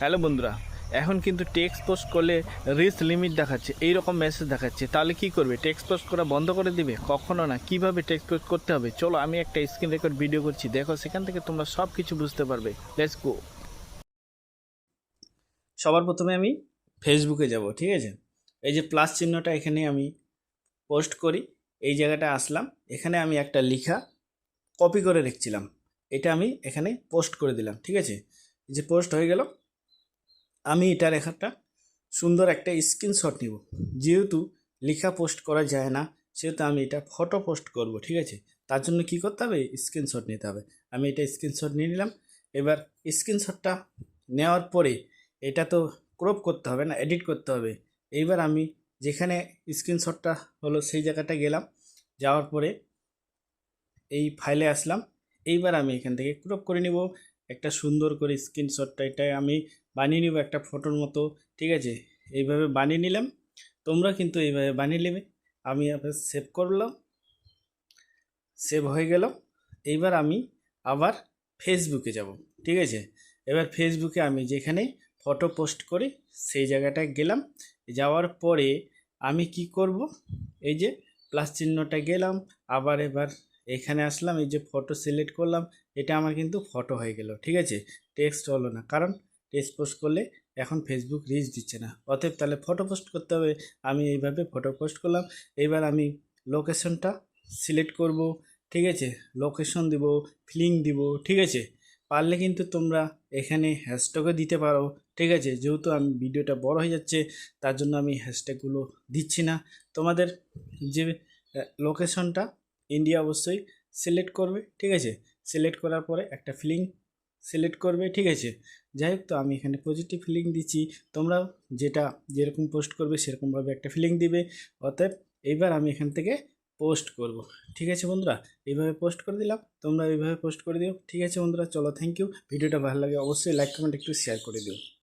Hello বন্ধুরা, এখন কিন্তু টেক্সট পোস্ট করলে রিস্ক লিমিট দেখাচ্ছে এই রকম মেসেজ দেখাচ্ছে। তাহলে কি করবে? টেক্সট পোস্ট করা বন্ধ করে দিবে? কখনো না। কীভাবে টেক্সট পোস্ট করতে হবে? চলো, আমি একটা স্ক্রিন রেকর্ড ভিডিও করছি। দেখো, সেখান থেকে তোমরা সব কিছু বুঝতে পারবে। লেটস গো সবার প্রথমে আমি ফেসবুকে যাব, ঠিক আছে? এই যে প্লাস চিহ্নটা এখানে আমি পোস্ট করি, এই জায়গাটা আসলাম। এখানে আমি একটা লেখা কপি করে রেখেছিলাম। এটা আমি এখানে পোস্ট করে দিলাম, ঠিক আছে? যে পোস্ট হয়ে গেল আমি এটার একটা সুন্দর একটা স্ক্রিনশট নিব। যেহেতু লেখা পোস্ট করা যায় না, সেহেতু আমি এটা ফটো পোস্ট করব, ঠিক আছে? তার জন্য কি করতে হবে? স্ক্রিনশট নিতে হবে। আমি এটা স্ক্রিনশট নিয়ে নিলাম। এবার স্ক্রিনশটটা নেওয়ার পরে এটা তো ক্রপ করতে হবে না এডিট করতে হবে। এইবার আমি যেখানে স্ক্রিনশটটা হলো সেই জায়গাটা গেলাম। যাওয়ার পরে এই ফাইলে আসলাম। এইবার আমি এখান থেকে ক্রপ করে নিব। একটা সুন্দর করে স্ক্রিনশটটা এটা আমি বানিয়ে নিব একটা ফটোর মতো, ঠিক আছে? এইভাবে বানিয়ে নিলাম। তোমরা কিন্তু এইভাবে বানিয়ে নেবে। আমি সেভ করলাম। সেভ হয়ে গেল। এইবার আমি আবার ফেসবুকে যাব, ঠিক আছে? এবার ফেসবুকে আমি যেখানে ফটো পোস্ট করি সেই জায়গাটায় গেলাম। যাওয়ার পরে আমি কি করব? এই যে প্লাস চিহ্নটা গেলাম। আবার এবার এখানে আসলাম, এই যে ফটো সিলেক্ট করলাম, এটা আমার কিন্তু ফটো হয়ে গেল, ঠিক আছে? টেক্সট হলো না, কারণ টেক্সট পোস্ট করলে এখন ফেসবুক রিচ দিচ্ছে না। অতএব তাহলে ফটো পোস্ট করতে হবে, আমি এইভাবে ফটো পোস্ট করলাম, এবার আমি লোকেশনটা সিলেক্ট করব, ঠিক আছে? লোকেশন দিব ফিলিং দিব, ঠিক আছে? পারলে কিন্তু তোমরা এখানে হ্যাশট্যাগও দিতে পারো, ঠিক আছে? যেহেতু আমি ভিডিওটা বড় হয়ে যাচ্ছে, তার জন্য আমি হ্যাশট্যাগুলো দিচ্ছি না। তোমাদের যে লোকেশনটা ইন্ডিয়া অবশ্যই সিলেক্ট করবে, ঠিক আছে? সিলেক্ট করার পরে একটা ফিলিং সিলেক্ট করবে, ঠিক আছে? যাই হোক, তো আমি এখানে পজিটিভ ফিলিং দিচ্ছি। তোমরা যেটা যেরকম পোস্ট করবে, সেরকমভাবে একটা ফিলিং দিবে। অতএব, এইবার আমি এখান থেকে পোস্ট করব, ঠিক আছে বন্ধুরা? এইভাবে পোস্ট করে দিলাম, তোমরা এইভাবে পোস্ট করে দিও, ঠিক আছে বন্ধুরা? চলো থ্যাংক ইউ ভিডিওটা ভালো লাগে, অবশ্যই লাইক কমেন্ট একটু শেয়ার করে দিও।